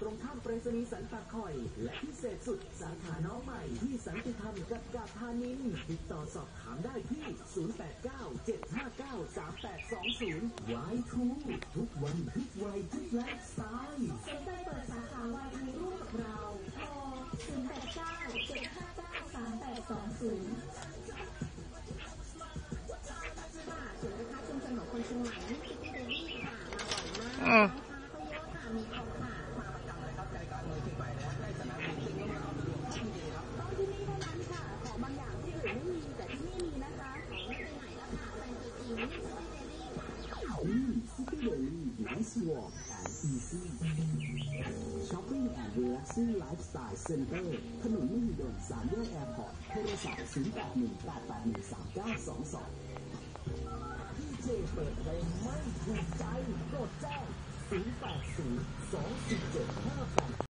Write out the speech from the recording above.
ตรงข้ามไปรษณีย์สันตะคอย และพิเศษสุดสาขาน้องใหม่ที่สันติธรรมกับกาพานินติดต่อสอบถามได้ที่ 089-759-3820 Y2 ทุกวันทุกวัยทุกไลฟ์สไตล์เซ็นเตอร์เปิดสาขาวายทีร่วมกับเราโทร089 759 3820 ค่ะ Mm, City Valley Nice Walk and Easy Shopping and Relaxing Lifestyle Center ถนนมหิดลสามแยกแอร์พอร์ตโทรศัพท์ 0 8 1 8 8 1 3 9 2 2พี่เจเปิดเพลงไม่ถูกใจโปรดแจ้ง0 8 0 2 4 7